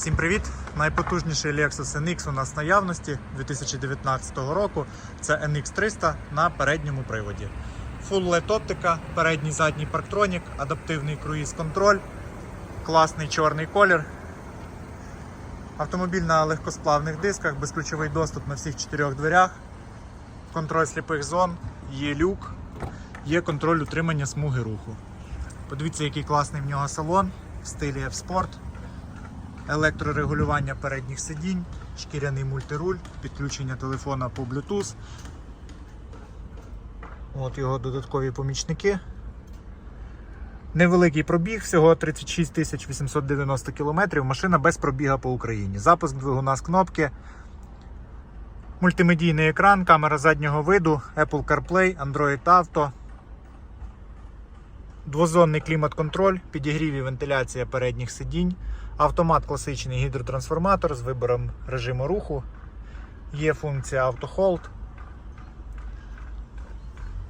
Всім привіт! Найпотужніший Lexus NX у нас в наявності 2019 року. Це NX 300 на передньому приводі. Full LED оптика, передній задній парктронік, адаптивний круїз контроль, класний чорний колір. Автомобіль на легкосплавних дисках, безключовий доступ на всіх чотирьох дверях, контроль сліпих зон, є люк, є контроль утримання смуги руху. Подивіться, який класний в нього салон в стилі F-Sport електрорегулювання передніх сидінь, шкіряний мультируль, підключення телефона по Bluetooth. От його додаткові помічники. Невеликий пробіг, всього 36 890 км. Машина без пробіга по Україні. Запуск двигуна з кнопки. Мультимедійний екран, камера заднього виду, Apple CarPlay, Android Auto. Двозонний клімат-контроль, підігрів і вентиляція передніх сидінь, автомат класичний гідротрансформатор з вибором режиму руху, є функція автохолд.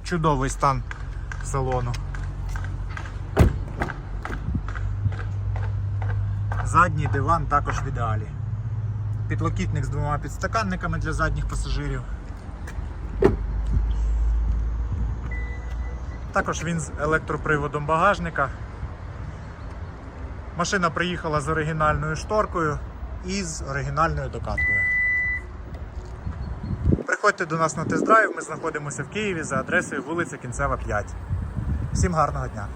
Чудовий стан салону. Задній диван також в ідеалі. Підлокітник з двома підстаканниками для задніх пасажирів. Також він з електроприводом багажника. Машина приїхала з оригінальною шторкою і з оригінальною докаткою. Приходьте до нас на тест-драйв, ми знаходимося в Києві за адресою вулиця Кінцева 5. Всім гарного дня!